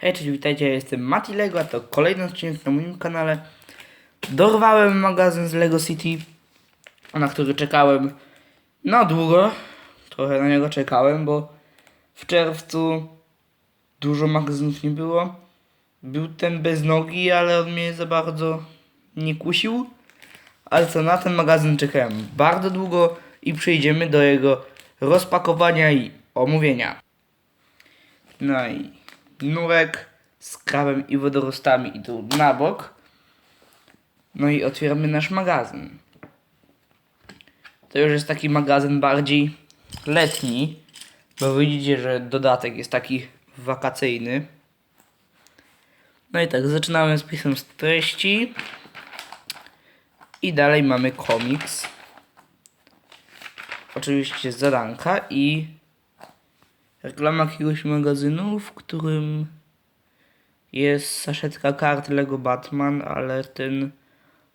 Hej, cześć, witajcie, ja jestem Mati Lego, a to kolejny odcinek na moim kanale. Dorwałem magazyn z Lego City, na który czekałem na długo. Trochę na niego czekałem, bo w czerwcu dużo magazynów nie było. Był ten bez nogi, ale on mnie za bardzo nie kusił. Ale co, na ten magazyn czekałem bardzo długo i przejdziemy do jego rozpakowania i omówienia. No i nurek z kawem i wodorostami i tu na bok. No i otwieramy nasz magazyn. To już jest taki magazyn bardziej letni, bo widzicie, że dodatek jest taki wakacyjny. No i tak, zaczynamy z pisem z treści. I dalej mamy komiks. Oczywiście zadanka i reklama jakiegoś magazynu, w którym jest saszetka kart Lego Batman, ale ten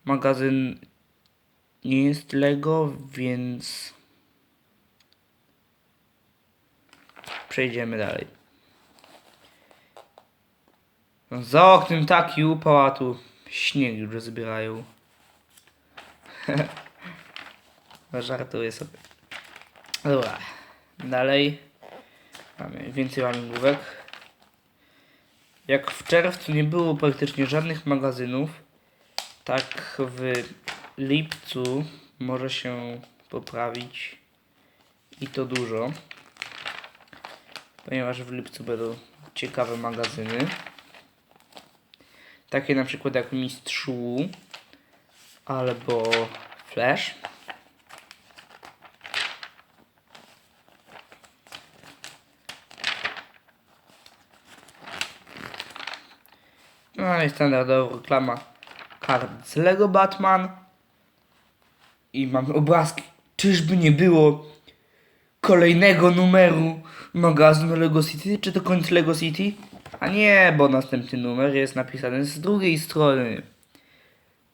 magazyn nie jest Lego, więc przejdziemy dalej. Za oknem taki upał, a tu śnieg już zbierają. Żartuję sobie. Dobra, dalej. Mamy więcej łamigłówek. Jak w czerwcu nie było praktycznie żadnych magazynów, tak w lipcu może się poprawić i to dużo. Ponieważ w lipcu będą ciekawe magazyny. Takie na przykład jak Mistrz Wu albo Flash. No i standardowa reklama kart z Lego Batman. I mamy obrazki. Czyżby nie było kolejnego numeru magazynu Lego City? Czy to koniec Lego City? A nie, bo następny numer jest napisany z drugiej strony.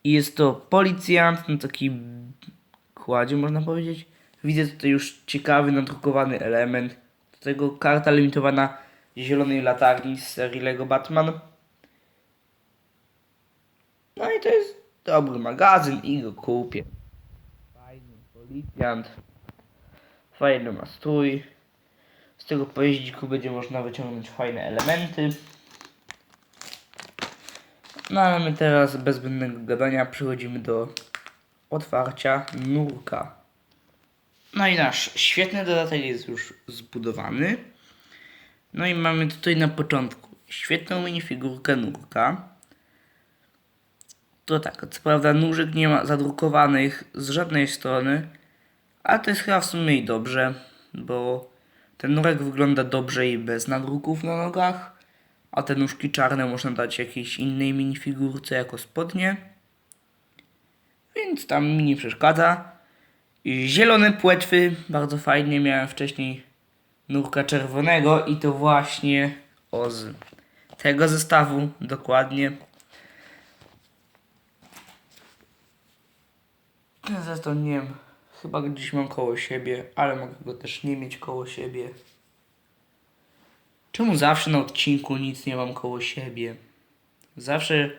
I jest to policjant, no taki kładzie można powiedzieć. Widzę tutaj już ciekawy, nadrukowany element. Do tego karta limitowana zielonej latarni z serii Lego Batman. No i to jest dobry magazyn i go kupię. Fajny policjant. Fajny ma strój. Z tego pojeździku będzie można wyciągnąć fajne elementy. No ale my teraz bez zbędnego gadania przechodzimy do otwarcia nurka. No i nasz świetny dodatek jest już zbudowany. No i mamy tutaj na początku świetną minifigurkę nurka. To tak, co prawda nóżek nie ma zadrukowanych z żadnej strony, ale to jest chyba w sumie i dobrze, bo ten nurek wygląda dobrze i bez nadruków na nogach, a te nóżki czarne można dać jakiejś innej minifigurce jako spodnie, więc tam mi nie przeszkadza. I Zielone płetwy, bardzo fajnie, miałem wcześniej nurka czerwonego i to właśnie o z tego zestawu dokładnie. Zestaw nie wiem, chyba gdzieś mam koło siebie, ale mogę go też nie mieć koło siebie. Czemu zawsze na odcinku nic nie mam koło siebie? Zawsze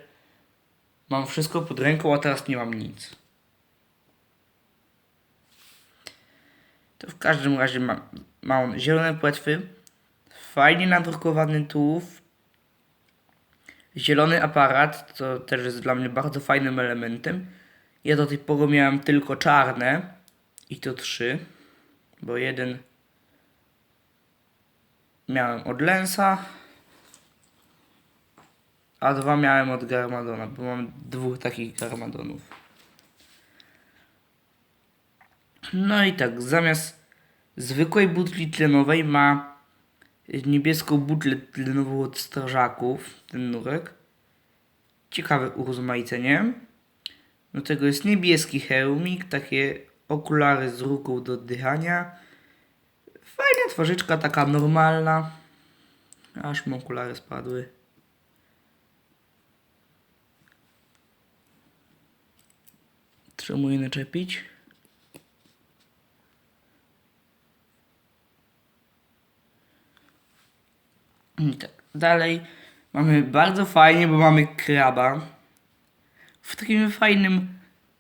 mam wszystko pod ręką, a teraz nie mam nic. To w każdym razie ma on zielone płetwy, fajnie nadrukowany tułów, zielony aparat, co też jest dla mnie bardzo fajnym elementem. Ja do tej pory miałem tylko czarne i to trzy, bo jeden miałem od Lensa, a dwa miałem od Garmadona, bo mam dwóch takich Garmadonów. No i tak, zamiast zwykłej butli tlenowej ma niebieską butlę tlenową od strażaków, ten nurek. Ciekawe urozmaicenie. Do tego jest niebieski hełmik, takie okulary z ruką do oddychania. Fajna twarzyczka, taka normalna. Aż mu okulary spadły. Trzeba je naczepić. I tak dalej. Mamy bardzo fajnie, bo mamy kraba w takim fajnym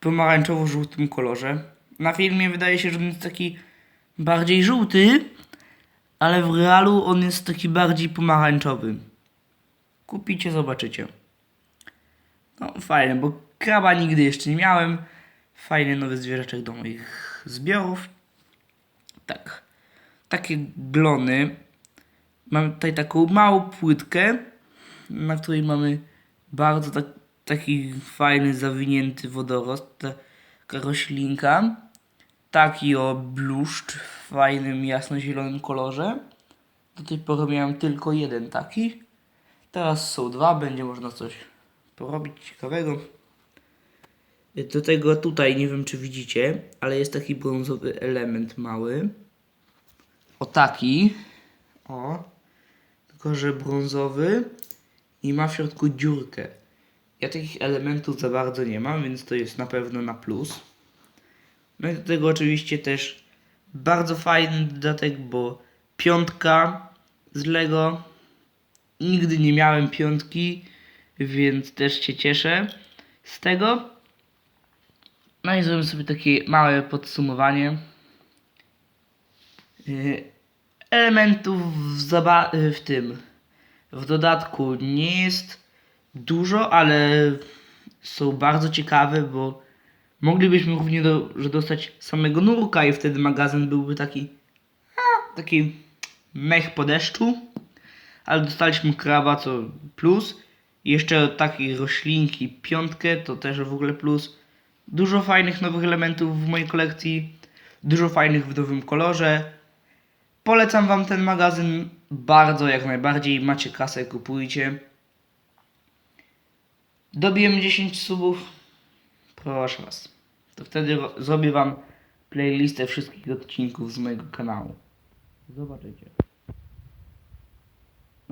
pomarańczowo-żółtym kolorze. Na filmie wydaje się, że on jest taki bardziej żółty, ale w realu on jest taki bardziej pomarańczowy. Kupicie, zobaczycie. No fajne, bo kraba nigdy jeszcze nie miałem. Fajny nowy zwierzaczek do moich zbiorów. Tak. Takie glony. Mamy tutaj taką małą płytkę, na której mamy bardzo tak, taki fajny, zawinięty wodorost. Taka roślinka. Taki o bluszcz w fajnym, jasno-zielonym kolorze. Do tej pory miałem tylko jeden taki. Teraz są dwa, będzie można coś porobić ciekawego. Do tego tutaj, nie wiem czy widzicie, ale jest taki brązowy element mały. O taki. O. Tylko, że brązowy i ma w środku dziurkę. Ja takich elementów za bardzo nie mam, więc to jest na pewno na plus. No i do tego oczywiście też bardzo fajny dodatek, bo piątka z Lego. Nigdy nie miałem piątki, więc też się cieszę z tego. No i zrobimy sobie takie małe podsumowanie. Yy, Elementów w, w tym w dodatku nie jest dużo, ale są bardzo ciekawe, bo moglibyśmy równie że dostać samego nurka i wtedy magazyn byłby taki taki mech po deszczu, ale dostaliśmy kraba co plus. Jeszcze takiej roślinki piątkę to też w ogóle plus. Dużo fajnych nowych elementów w mojej kolekcji, dużo fajnych w nowym kolorze. Polecam wam ten magazyn bardzo, jak najbardziej. Macie kasę, kupujcie. Dobijemy 10 subów. Proszę was. To wtedy ro- zrobię wam playlistę wszystkich odcinków z mojego kanału. Zobaczycie.